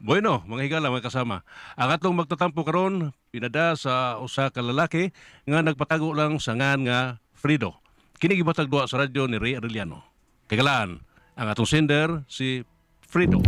Bueno, mga higala mga kasama. Ang atong magtatampo karon pinada sa usa ka lalaki nga nagpatago lang sa ngan nga Frido. Kini gibatag duwa sa radyo ni Ray Arellano. Kagalaan, ang atong sender si Frido.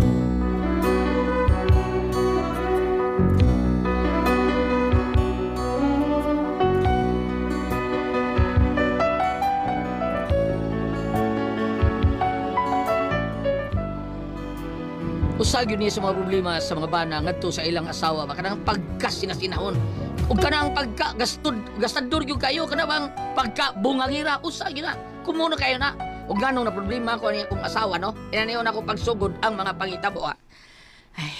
Usag yun niya sa mga problema sa mga bana ngadto sa ilang asawa ba kanang pagkas sinasinahon ug kanang pagka gastod gastador gyud kayo kana bang pagka bungangira usag yun na kumuno kayo na ug nganong na problema ko niya kong asawa no inaniyon ako pagsugod ang mga pangitabo ah. ay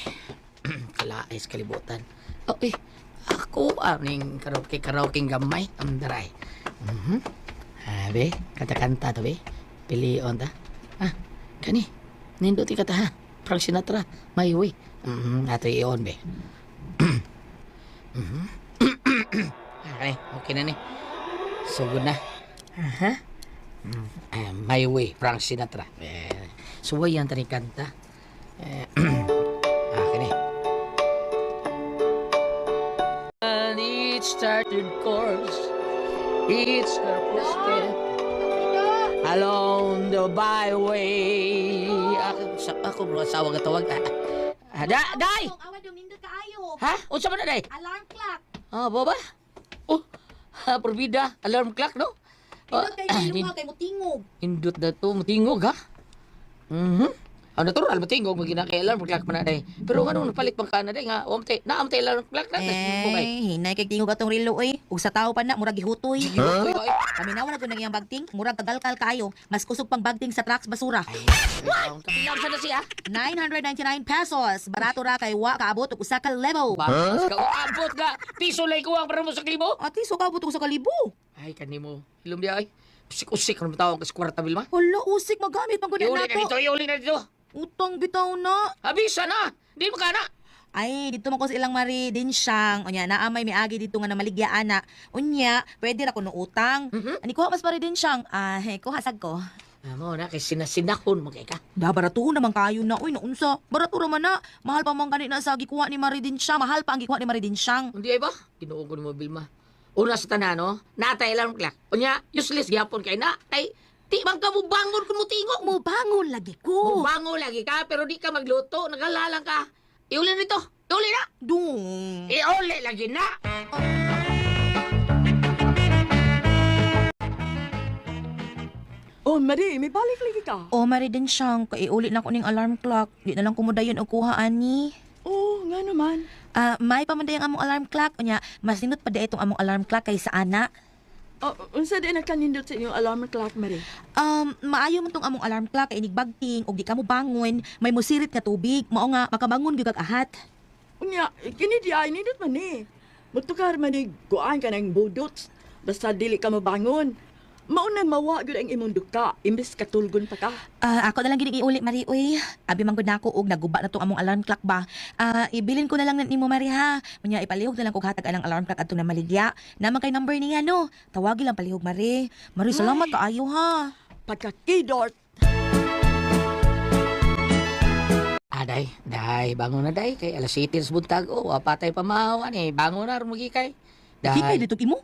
kalais kalibutan oh eh ako aning karaoke karaoke gamay amdaray mhm Abe, kanta-kanta to be. Pilion ta. Ah, kani. Ninduti ka ta ha. Frank Sinatra, my way. Mm, ato iyon be. Mhm. okay, okay na ni. Sugod na. Aha. Mm, ah, my way, Frank Sinatra. Eh, suway yan tani kanta. Eh, ah, kani. And each started course, each purpose step along the byway. Ako, sa, ako mga asawa nga tawag. Ah, ah, da, day! Awa kaayo. Ha? Unsa man na, day? Alarm clock. Ah, baba? Oh, ha, porbida. Alarm clock, no? Ah, kayo nin- nga kay mo tingog. Indot na to, matingog, ha? Mhm. Ah, natural, matingog, magina kay alarm clock man na, day. Pero ano, napalit pang kana, day, nga, umte, naamte alarm clock na. Eh, hinay kay tingog atong rilo eh. Ug sa tao pa na murag gihutoy. Kami nawa na gud naging bagting, murag kagalkal kayo. Mas kusog pang bagting sa trucks basura. What? Kapilang sa na siya? 999 pesos. Barato ra kay wa kaabot og usa ka level. Huh? Abot nga, piso lay ko ang para mo sa klibo. Ati so kaabot og usa ka libo. Ay, kanimo. Hilom di ay. Usik-usik ano tawag ka sa kwarta bil ma? Hala usik magamit man gud Iuli na dito, nato. iuli na dito. Utang bitaw na. Abisa na. Di mo kana. Ay, dito man ko sa ilang mari din siyang. Unya, naamay may agi dito nga na maligya ana. Unya, pwede ra ko no utang. Mhm. Ani ko mas mari din siyang. Ah, hey, ko hasag ko. Amo na kay sinasinakon mo kay ka. Da baratuho naman kayo na. Uy, naunsa. Barato raman na. Mahal pa man kanina sa gikuha ni Maridin siya. Mahal pa ang gikuha ni Maridin siyang. Hindi ay ba? Ni mo Bilma. Una sa tanan, no? Natay lang klak. Unya, useless gyapon kay na. Kay di bang ka mo bangon kun mo tingog. Mo bangon lagi Mo ko. bangon lagi ka pero di ka magluto, nagalalang ka. Iuli nito. Iuli na. Dung. Iuli lagi na. Oh, Marie, may balik lagi ka. O Maridin siyang. Kay ulit na ko ning alarm clock. Di na lang kumudayon og kuha ani. Oh, nga naman. Ah, may pamandayang among alarm clock. Unya, mas nindot pa di itong among alarm clock kaysa ana. Oh, unsa din na kanindot sa inyong alarm clock, Marie? Um, maayo man tong among alarm clock kay inig bagting og di ka mo bangon, may musirit nga tubig, mao nga makabangon gyud kag ahat. Unya, kini di ay nindot man eh. Mutukar man ni kuan ka ng budots. Basta dili ka mabangon. Mauna mawa gud ang imong duka, imbes katulgon pa ka. Ah, ako na lang gini iuli Mari uy. Abi man gud nako og naguba na tong among alarm clock ba. Ah, ibilin ko na lang nimo Mari ha. Unya ipalihog na lang kog hatag anang alarm clock adto na maligya. Naman kay number niya no. Tawagi lang palihog Mari. Mari salamat kaayo ha. Pagka-kidort, Ah, day. Day, bangon na day. Kay alas 7 sa buntag. Oh, apatay pamahawan eh. Bangon na, rumagi kay. Hikay dito imo.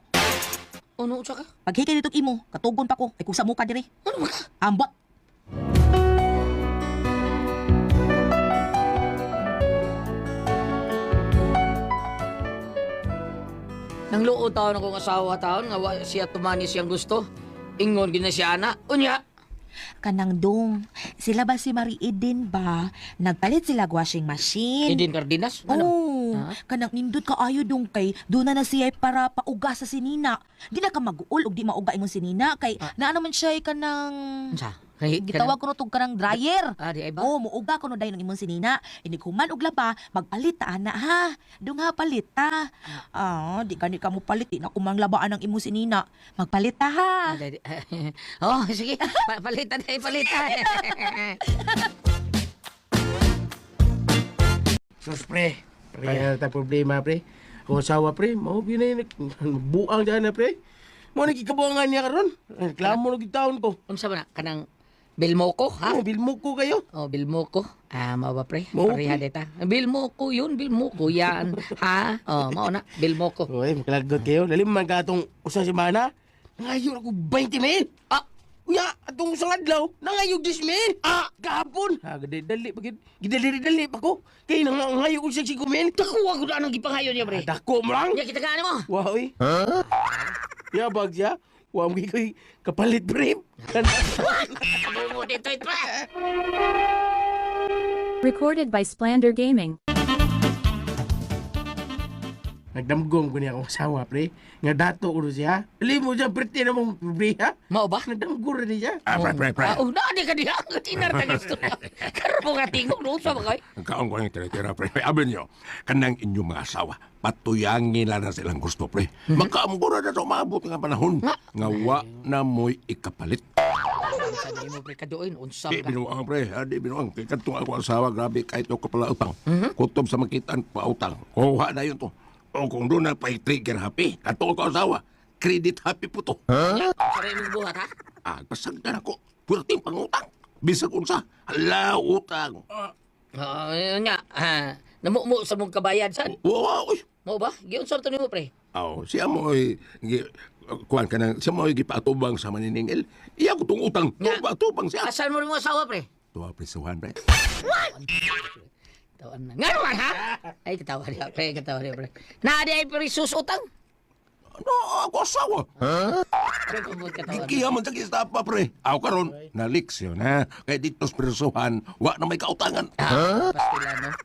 Ano sa ka? Pag hikay dito imo, katugon pa ko. Ay kusa mo ka dire. Ano ba ka? Ambot. Nang luod taon akong asawa taon, nga wa siya tumani siyang gusto. Ingon gina siya ana. Unya, Kanang dong. Sila ba si Marie Eden ba? Nagpalit sila washing machine. Idin Cardenas. Ano? Oh, Ha? kanang nindot ka ayo dong kay doon na na siya para pauga sa sinina. Di na ka mag-uol og di mauga imong sinina kay Ah. naa naman siya kanang Unsa? Kay gitawag ko no tog kanang dryer. Ah, di ay ba? Oh, muuga ko no dayon ang imong sinina. Ini kuman og laba, magpalit ta ana ha. Dung ha palit ta. Ah, di kani ka mo palit di na kumang labaan ang imong sinina. Magpalit ta ha. Ah, oh, sige. Pa- palitan tayo, palitan. Sus, pre. Kaya ta problema, pre. Kung asawa, pre, mau binay buang dyan na, pre. Mo nagkikabuangan niya karon. Reklamo na gitaon ko. Unsa ba na? Kanang Bilmoko, ha? Oh, bilmo ko kayo. Oh, Bilmoko. Ah, mao ba pre? Mao, Pareha dita. Bilmoko yun, Bilmoko yan. ha? Oh, mao na, Bilmoko. Oy, makalagot kayo. Dali man ka atong usa semana. Nangayon ako 20 mil. Ah, Nya, atong usang adlaw, nangayog 10 mil. Ah, kahapon. Ha, gadi dali pa gid. Gidali-dali pa ko. Kay nang ngayog ko 5 mil. Nakuha ko na anong gipangayon niya, pre. Dako mo lang. Ya, kita ka mo. Wow, eh. Ya, bag siya. Wa mo koy kapalit dito ito. Recorded by Splander Gaming. Nagdamgong ko niya akong asawa, pre. Nga dato ko siya. Dali mo siya, pretty na mong pre, ha? Mao ba? Nagdamgong rin niya. Ah, pre, pre, pre. Ah, oh, na, di ka diha. Tinar na gusto na. Karoon mo nga tingog, no? Sa mga Ang kaong ko yung tira-tira, pre. Abin nyo, kanang inyong mga asawa, patuyangin lang na silang gusto, pre. Makaamgura na ito, maabot nga panahon. Nga wa na mo'y ikapalit. Sa di mo, pre, kadoin. Unsam Di ka. binuang, pre. Ha, di binuang. Kaya kanto ako asawa, grabe, kahit ako pala utang. Kutob sa makitaan, pautang. Kuha na yun to. O kung doon na pa-trigger happy, kanto ako asawa, credit happy po to. Ya, Saray mong buhat, ha? Ah, pasagdan ako. Pwerte pangutang. Bisag unsa, hala utang. Oo, yun nga. Ah, namumu sa mong kabayad, san? Wow, uy. Mo ba? Giyon sa ni mo, pre. Oh, siya mo ay gi- kuwan ka nang siya mo ay gipatubang sa maniningil. Iya ko tong utang. Nga. Patubang siya. Asan mo rin mo asawa, pre? Tuwa prisuhan pre. Katawan na. Nga naman, ha? Ay, katawa niya, pre. Katawa niya, pre. Na, di ay perisus utang. Ano ako asawa? Pre, niya. Gikiya man sa gistapa pre. Aw karon naliks yun ha. Kaya dito sa prisuhan, wa na may kautangan. Ah?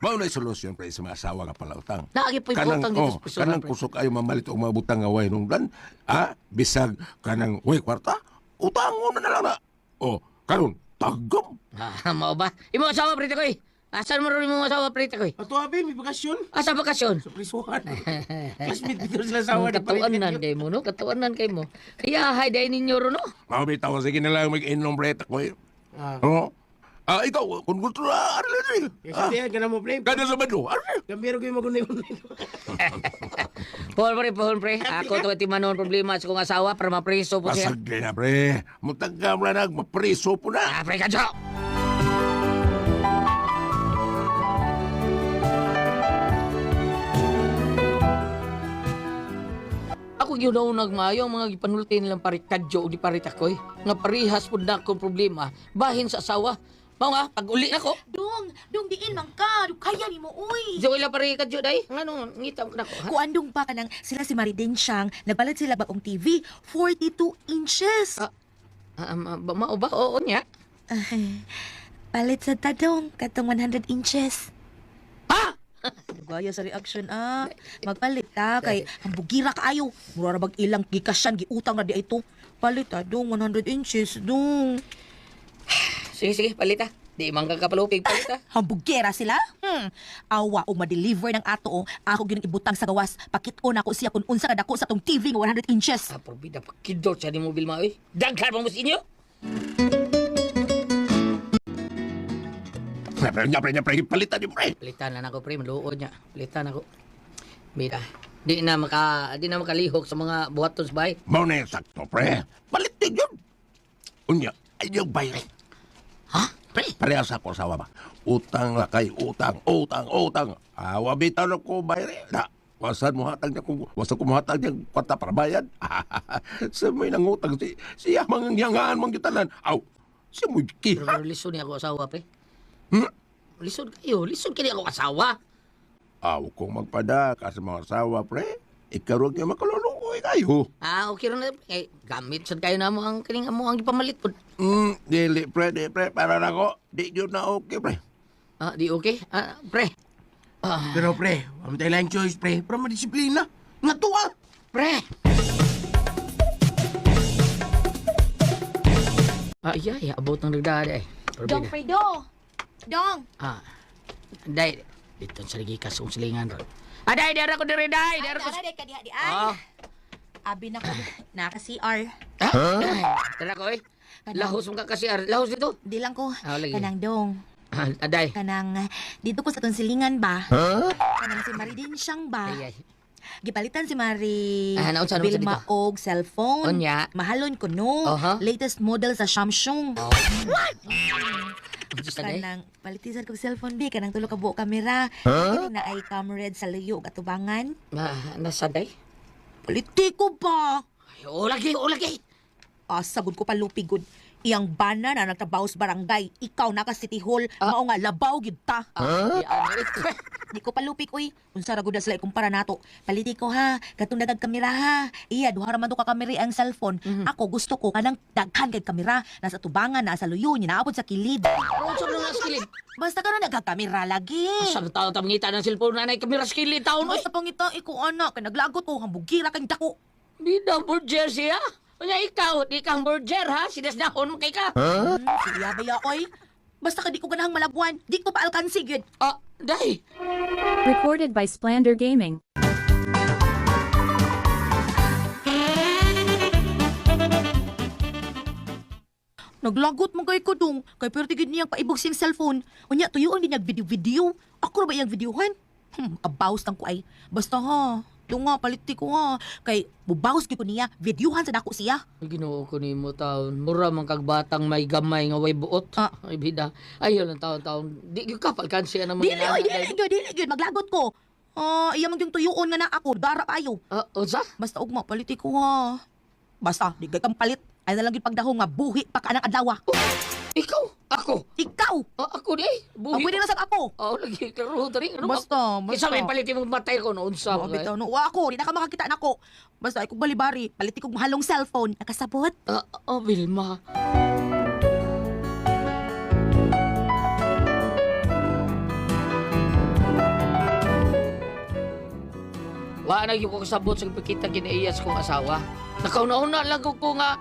Mao na solusyon pre sa mga asawa nga pala utang. Naagi po yung utang dito oh, sa pisuhan, kanang pre. kusok ayo mamalit og mga butang nga way nungdan. Ha? Bisag kanang way kwarta. Utangon na lang na. Oh, karon tagom. Ah, mo ba? Imo asawa, pre, takoy. Asan mo rin mo asawa, pre, takoy? Ato abi, may bakasyon. Asa bakasyon? Sa prisuhan. Classmate dito sila asawa. Ang katawanan kay mo, no? Katawanan kay mo. Kaya, hay, dahil ninyo ro, no? Mao bitaw sige na lang mag-inom pre takoy. Ah. Oo. Ah, ikaw, kung gusto na, ano lang yun? Kasi Ah, ka na mo, pre. Kada sa bado, ano yun? Gambiro ko yung magunay-unay. Paul, pre, Paul, pre. Ako to iti manon problema sa kong asawa para mapriso po siya. Pasag na, pre. Mutagam na nag, mapriso po na. Ah, pre, kadyo! Ako yun daw nagmayo ang mga gipanulti nilang parikadyo o di paritakoy. Nga parihas po na akong problema. Bahin sa asawa. Mao nga, pag uli na ko, Dong, dong diin man ka. Dong kaya ni mo, uy. di ko ila parikadyo day. Ano, ngitam ko na ko, ha? Kuandong pa ka nang sila si Maridin siyang nagbalat sila bagong TV, 42 inches. Ah, Ah, ah, ba- mao ba? Oo niya. Ay, palit sa tadong, katong 100 inches. Ha? Gaya sa reaction ah. Magpalit ta kay hambugira kaayo. Mura ra bag ilang gikasyan giutang na di ito. Palit ta dong 100 inches dong. Sige, sige, palita. Di man ka kapalupig, palita. Hambugera sila? Hmm. Awa o ma-deliver ng ato o ako ginang ibutang sa gawas. Pakit-on ako siya kung unsa kadako sa tong TV nga 100 inches. Ah, probida pa kidot siya ni mobil ma, oy. Daghan mo mo sa inyo. Pre, nya, pre, nya, pre, palitan niyo, pre. Palitan na ako, pre. Maluod niya. Palitan ako. Bida. Di na maka di na makalihok sa mga buhaton sa bahay. Mao na yung sakto, pre. Palitin yun. Unya, ay yung bayre. Ha? Pre? Parehas ako asawa ba? Utang na kay utang, utang, utang. Awa bitaw na ko bayre. Na, wasan mo hatag niya kung wasan ko mo hatag niya kwata para bayad. sa may nangutang si siya mangangyangaan mong gitanan. Aw, si mo ki. Pero, pero lisod niya ako asawa, pre. Hmm? Lisod kayo. Lisod kini ako asawa. Aw, kung magpada ka sa mga asawa, pre, ikaw rin niya makalulukoy kayo. Ah, okay rin na. Eh, gamit sad kayo na mo ang kining amo ang ipamalit po. Hmm, dili, pre, di, pre, para na ko. Di yun na okay, pre. Ah, di okay? Ah, pre. Ah, Pero pre, ang tayo lang choice, pre. Para madisiplina. Nga tuwa. pre. Ah, iya, iya. Abot ng nagdada eh. Dong. Fredo. Dong. Ah. Day, dito sa lagi ka sa silingan ron. Ah, day, dara ko dire, day. Dara ko. Ay, ka diha di Ah. Abi na ko na ka CR. Ah? Dara ko eh. Lahos mo ka kasi, ar- lahos dito. Di lang ko. Ah, lagi. Kanang dong. Ah, day. Kanang ah, dito ko sa tong silingan ba? Kanang si Maridin siyang ba? Ay, ay. Gipalitan si Mari Ah, naunsa naman Vilma sa og cellphone. Unya? Mahalon ko no. Aha. Latest model sa Samsung. Na eh. Kanang palitisan kog cellphone bi kanang tulo ka buo kamera. Huh? na ay camera sa luyo ug atubangan. Ma, nasaday? Politiko ba? Ay, o lagi, o lagi. Asa gud ko palupigod. Iyang bana na nagtrabaho sa barangay. Ikaw na ka City Hall. Mao nga labaw gid ta. Ah, eh. Di ko palupik uy. Unsa ra gud sila ikumpara nato. Paliti ko ha. Katong dagag kamera ha. Iya duha ra man to ka kamera ang cellphone. Ako gusto ko kanang daghan kay kamera nasa tubangan na sa luyo ni naabot sa kilid. Ano sa mga skilid? Basta ka na nagkakamera lagi. Sa tao tamngita ng cellphone na na kamera skilid taon mo. Basta pangita iko anak kay naglagot ko hambugira kay dako. Bida burger siya. Kanya ikaw, di kang burger ha. Sinasnahon mo kay ka. Hmm, siya ba ya oy? Basta ka di ko ganahang malabuan. Di ko pa alkansi gyud. Ah, day. Recorded by Splander Gaming. Naglagot mo kay ko dong. Kay pero tigid niyang paibog siyang cellphone. Unya tuyoon din niyang video-video. Ako ra ba iyang videohan? Hmm, kabaws tang ko ay. Basta ha. Ito nga, paliti ko ha. Kay, bubaws ko niya. Videohan sa dako siya. Ginoo ko ni mo taon. Mura man kag batang may gamay nga way buot. Ah. Ay bida. Ayaw lang taon-taon. Di gyud ka palkansi na mga Dili, oy, dili, dili, dili, dili, maglagot ko. Ah, iya man yung tuyoon nga na ako. Dara kayo. Ah, unsa? Basta ugma, paliti ko ha. Basta, di kay kang palit. Ay na lang yung pagdahong nga buhi pa ka ng adlaw. Ikaw? Ako? Ikaw! Ah, ako di. Ang Buhi. pwede na sa ako. Oh, lagi klaro tari. Ano ba? Basta, Kisa basta. may palitin mong matay ko noon sa Oh, bitaw, no. Wa ako, di na ka makakita na ako. Basta, ay kong balibari. Paliti kong mahalong cellphone. Nakasabot. Ah, oh, Vilma. Wa na gyud ko kasabot sa pagkita kinaiya sa kong asawa. Nakauna-una lang ko ko nga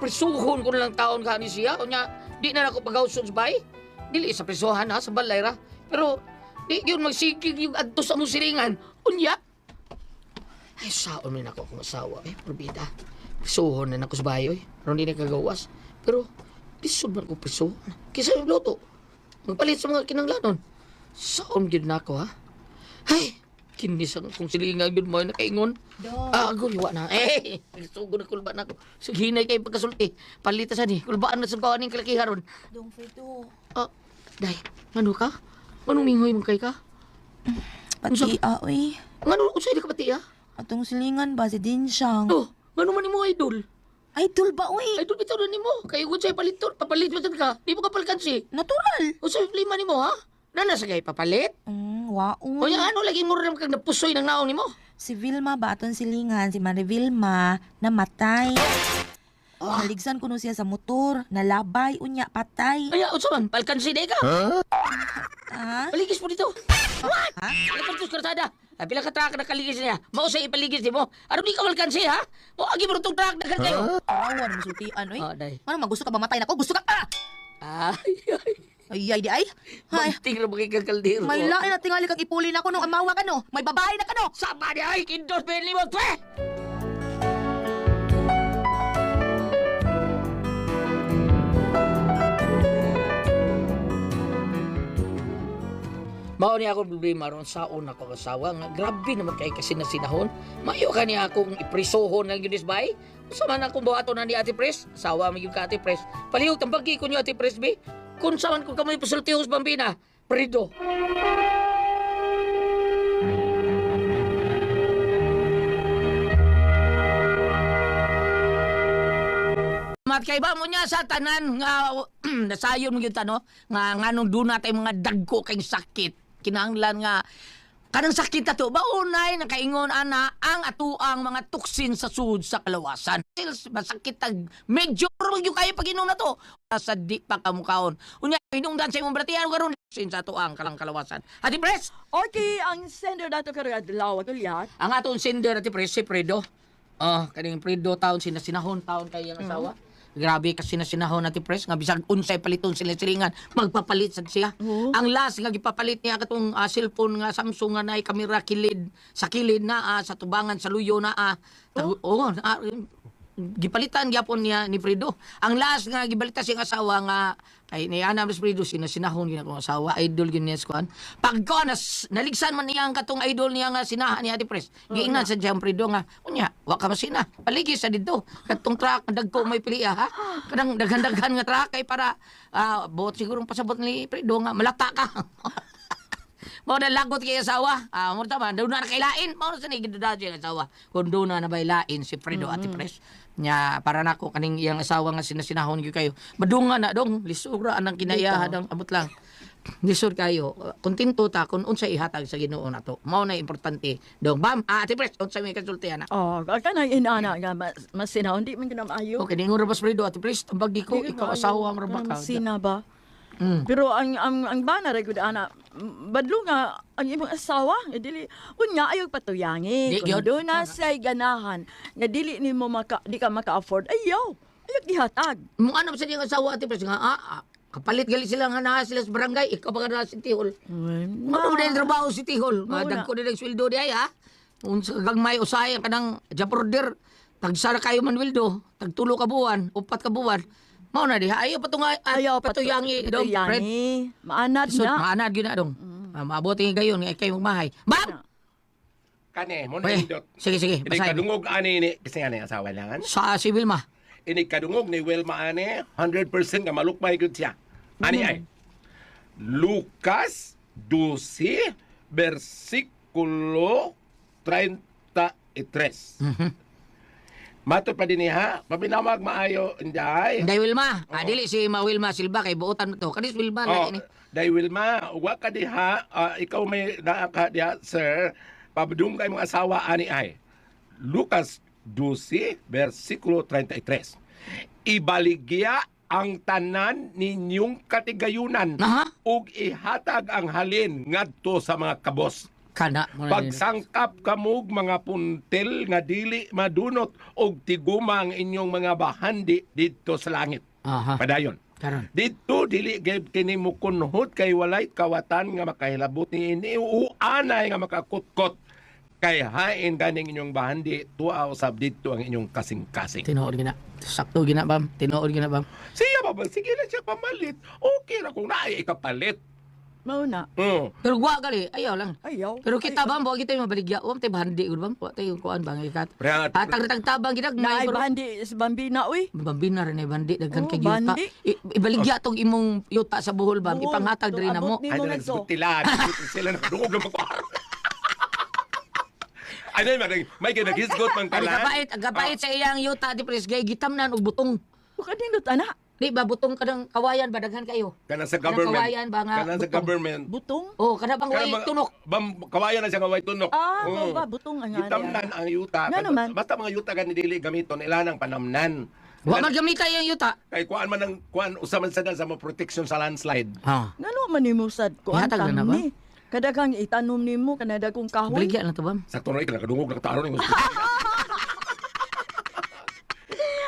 prisuhon ko na lang taon ka ni siya. Unya, di na ako pagawson sa bay. Dili sa prisuhan ha, sa balay ra. Pero, di yun magsigig yung adto sa mong siringan. Unya, ay, saon man ako akong asawa. Eh, probida. Prisuhon na ako sa bayo eh. Pero hindi na kagawas. Pero, lisod man ko prisuhon. Kisa yung loto. Magpalit sa mga kinanglanon. Saon gid na ako ha? Ay, kinis ang kung silingan yun mo nakaingon. Ah, liwa na. Eh, sugo na kulba na ako. Sige, hinay kayo pagkasulti. Palita sa ni. Kulbaan na sa kawan ng kalakiharon. Dong, Fredo. Ah, day, ngano ka? Anong mingoy mong kay ka? Pati, ah, uy. Ngano, usay di ka pati ah? Atong silingan ba si Dinsyang? Oh, ngano man ni mo idol? Idol ba, uy? Idol bitaw na ni mo. Kaya kung sa'yo palitor, papalit mo ka. Di mo ka palkansi. Natural. O sa'yo lima ni mo, ha? Nana sa papalit? Mm, O waon. yung ano, lagi mo rin kang napusoy ng naong ni mo. Si Vilma ba atong silingan, si Mari Vilma, namatay. Naligsan ko no siya sa motor, nalabay, unya, patay. Kaya, o man, palkansi na ka. Ha? Paligis mo dito. Ha? Lepantos kartada. Ah, pila ka truck na kaligis niya. Mao sa ipaligis di mo. Ano di ka palkansi, ha? O, agi mo rin itong truck na kayo. Awan, masultian, uy. Ah, day. Ano man, gusto ka ba matay na ko? Gusto ka pa! Ay, ay. Ay, ay, di ay. Ay, Manting na mga kagaldero. may lain na tingali kang ipuli na ko nung amawa ka no. May babae na ka no. Sama niya, ay, kindos yung limot, pre! Mao ni ako problema ron sa una ko kasawa nga grabe naman kay kasi na sinahon. Mayo ka niya akong iprisohon ng Yunis Bay. Usa man akong buhato na ni Ate Pres. Sawa mo yung ka Ate Pres. Palihog tang pagi ko niyo Ate Pres be. Kung saan ko kamay pasultihos bambina. Prido. Mat kay ba mo niya sa tanan nga nasayon gyud tano nga nganong duna tay mga dagko kay sakit kinahanglan nga kanang sakit ato ba unay nakaingon ana ang atuang mga tuksin sa sud sa kalawasan Sils, masakit tag medyo ro gyud kayo pag inom na to. Sa di pa kamukaon unya hinungdan sa imong bratihan karon sin sa atuang kalang kalawasan. Ati pres! Okay, ang sender dato ka rin adlaw at ulyat. ang aton sender ati pres si Fredo. Ah kaning Fredo taon sinasinahon taon kay ang asawa. Grabe kasi na sinahon natin pres nga bisag unsay paliton sila silingan magpapalit sad siya. Ang last nga gipapalit niya katong ah, cellphone nga Samsung nga naay kamera kilid sa kilid na ah, sa tubangan sa luyo na ah. Tag- Oo, ah, gipalitan gyapon niya ni Fredo. Ang last nga gibalita siyang asawa nga kay ni Ana Mas Fredo sina sinahon gina kong asawa, idol gyud niya skuan. Pag ko nas naligsan man niya ang katong idol niya nga sinahan ni Ate Pres. Giingnan sa Jam Fredo nga unya, wa ka masina. Paligi sa didto. Katong truck dagko may pili ha. Kadang daghan-daghan nga truck kay para ah, buot siguro pasabot ni Fredo nga malata ka. Mao na lagot kay asawa. Ah, mo tama, daw na nakailain. Mao na sa ni gidudad yung asawa. Kung doon na nabailain si Fredo at Pres. Nya para nako kaning iyang asawa nga sinasinahon gyud kayo. Madunga na dong lisura anang kinaiyaha dong abot lang. Lisod kayo. Kontento ta kung unsa ihatag sa Ginoo nato. Mao na importante. Dong bam, ah, Ate Pres, unsa may kasultihan na? Oh, ka na inana nga mas, mas sinahon di man kana maayo. Okay, ningon ra bas Fredo, Ate Pres, tambag di ko ikaw asawa ang Kana rabaka. Masina ba? Mm. Pero ang ang ang bana ra gud ana badlo nga ang imong asawa nga dili unya ayaw patuyangi. Di Kung doon na say ganahan nga dili nimo maka di ka maka-afford ayaw. Ayaw gihatag. Mo ano sa diyang asawa Ate Pres nga ah, ah, kapalit gali sila nga naa sila sa barangay, ikaw pa ka na si Tihol. Ano na yung trabaho si Tihol? Mao Nga na. dagko din ang sweldo di ay ha. Unsa kang may usay ka ng japorder. Tagsara kayo man wildo, tagtulo ka buwan, upat ka buwan. Mao na di ha. Ayaw patunga Ayaw patuyangi dong Fred. Maanad na. maanad gyud na dong. Ah, Maabot nga gayon nga kayo magmahay. Bam! Kani, mo na Oy, indot. sige sige, Ini basahin. kadungog ani ni kasi nga ni asawa langan. Sa si Wilma. Ini kadungog ni Wilma ani 100% nga malukmay gud siya. Ani ay Lucas 12 versikulo 33. Mhm. Mato pa din niya, pabinamag maayo inday. Inday Wilma. Ah, dili si Ma Wilma Silva kay buotan mo to. Kanis Wilma Oh, na ini. Day Wilma, wa ka diha, ah, ikaw may naa ka diha, sir. Pabdung kay mga asawa ani ay. Lucas 12, versikulo 33. Ibaligya ang tanan ninyong katigayunan Aha. ug ihatag ang halin ngadto sa mga kabos. Kana na. Pagsangkap kamog mga puntel nga dili madunot og tiguma ang inyong mga bahandi dito sa langit. Aha. Padayon. Karon. Dito dili gayud kini mo kunhod kay walay kawatan nga makahilabot ni ini uanay nga makakutkot kay hain ganing inyong bahandi tuwa usab dito ang inyong kasing-kasing. Tinuod gina. Sakto gina bam. Tinuod gina bam. Siya ba ba sige na siya pamalit. Okay ra kung naay ikapalit. Mao na. Mm. Pero gwa gali, ayaw lang. Ayaw. Pero kita bam, buwa kita yung mabaligya. Uwam tayo bahandi gud. Wa tayo kuan bang ikat. Pre, Hatag retag tabang gidag Na sa bambina uy. Bambina rin ay bandi daghan Oh, kay yuta. Ibaligya tong imong yuta sa buhol. Buhol. Ipanghatag diri na mo. Ay, na nagsutilan. sila nakadungog ng magkwar. Ay, na, may, may ginagisgot man kapait, ang kapait sa iyang yuta di pres gay gitamnan og butong. Bukadindot ana. Di ba butong kadang kawayan ba daghan kayo? Kana sa Kanang government. kawayan ba nga Kana sa butong? government. Butong. Oh, kada bang way mga- tunok. Bam, kawayan na siya nga way tunok. Ah, oh. ba butong ang Gitamnan ang yuta. Nga naman. Basta mga yuta gani dili gamiton ilanang panamnan. Wa man gamita yung yuta. Kay kuan man ang kuan usa man sada sa mo protection sa landslide. Ha. Ngano man nimo sad ko ang Ihatag na na ba? tani. Kada kang itanom nimo kanada kong kahoy. Baligya na to bam. Sakto na ikala kadungog ning hospital.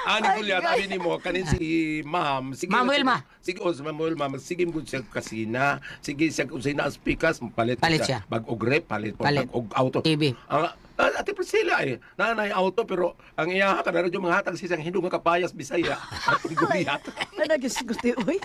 Ani ko liya tabi ni mo kanin si ma'am. Sige, Ma'am Wilma. Sige, o si ma'am Wilma. Sige mo siya kasina. Sige siya kung siya na speakers, palit, Palit siya. Bag og rep, palit. Palit. Bag og auto. TV. Ang ah, ate Priscilla eh. Nanay auto pero ang iya ka na yung mga hatag siyang hindong nga kapayas Bisaya. At guliyat. Nanagisgusti uy.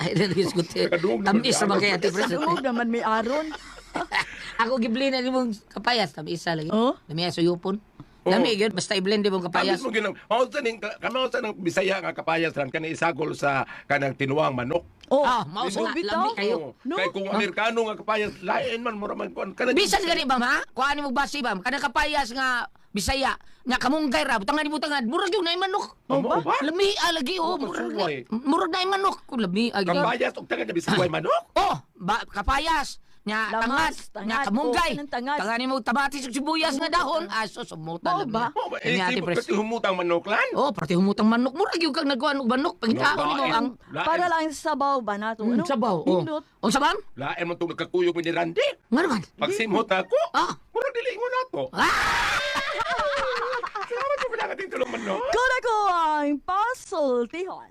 Ay, nalagis ko te. Kadungog naman Tamis siya. naman kaya, Ate Pres. Dugog naman may aron. Ako giblin na mong kapayas, tabi isa lagi. Oh? Lami sa yupon. Oh. Lami yun, basta i-blend mo kapayas. Kapayas mo ginang. Mausa ning kamausa ng Bisaya nga kapayas ran kani isagol sa kanang tinuwang manok. Oh, Ah, mausa na, bitaw. lami kayo. No? Kay kung Amerikano nga kapayas lain man mo raman kuan kanang Bisan gani bam ha? Kuha mo basi bam. Kada kapayas nga Bisaya, nga kamunggay ra, butangan ni butangan, murag yung na manok. Oh, ba? ba? Lami ah, lagi oh, Oh, murag masuway. na. Murag na yung manok. Lami ah, gyud. Kapayas og taga bisaway manok. Oh, ba, kapayas. Nya Lamas, nya tangad, kamunggay. oh. Tangani mo tabatis ug sibuyas nga dahon. Aso sumutan Mao lang. ba? Oh, ba Ini eh, di pati humutang manok lan. Oh, pati humutang manok. Murag yung kang nagkuhan og manok. Pangitaon mo Lain. ang. Para lang sa sabaw ba nato? Mm, Ano? sabaw. Oh. O sabam? Lain man tong nagkakuyog ni Randy. Nga naman. Pag simhot ako, Ah. murag dili mo nato. Ah! Salamat po pinakating tulong manok. Kuna ko ang puzzle tihon.